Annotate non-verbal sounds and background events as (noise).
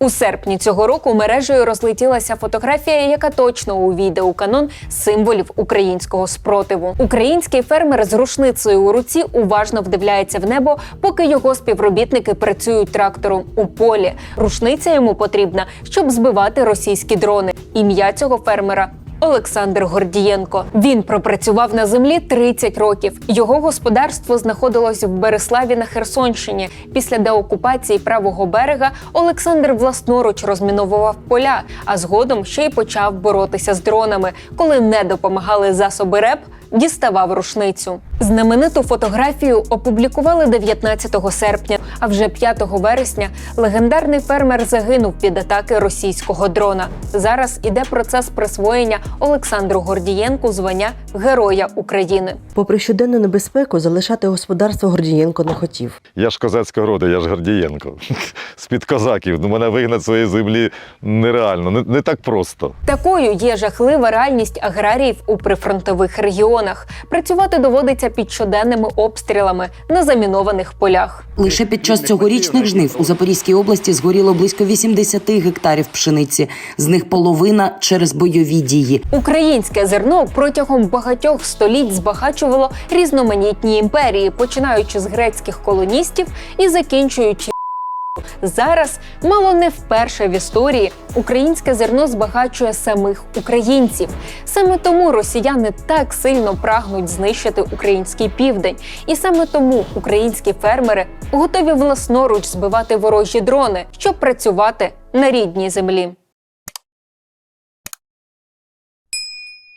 У серпні цього року мережею розлетілася фотографія, яка точно увійде у канон символів українського спротиву. Український фермер з рушницею у руці уважно вдивляється в небо, поки його співробітники працюють трактором у полі. Рушниця йому потрібна, щоб збивати російські дрони. Ім'я цього фермера Олександр Гордієнко. Він пропрацював на землі 30 років. Його господарство знаходилось в Береславі на Херсонщині. Після деокупації правого берега Олександр власноруч розміновував поля, а згодом ще й почав боротися з дронами. Коли не допомагали засоби РЕП, діставав рушницю. Знамениту фотографію опублікували 19 серпня. А вже 5 вересня легендарний фермер загинув під атаки російського дрона. Зараз іде процес присвоєння Олександру Гордієнку звання Героя України. Попри щоденну небезпеку, залишати господарство Гордієнко не хотів. Я ж козацького роду, я ж Гордієнко. (laughs) З-під козаків. Ну, мене вигнати з своєї землі нереально, не, не так просто. Такою є жахлива реальність аграріїв у прифронтових регіонах. Працювати доводиться під щоденними обстрілами на замінованих полях. Лише під час цьогорічних жнив у Запорізькій області згоріло близько 80 гектарів пшениці. З них половина через бойові дії. Українське зерно протягом багатьох століть збагачувало різноманітні імперії, починаючи з грецьких колоністів і закінчуючи. Зараз мало не вперше в історії українське зерно збагачує самих українців. Саме тому росіяни так сильно прагнуть знищити український південь, і саме тому українські фермери готові власноруч збивати ворожі дрони, щоб працювати на рідній землі.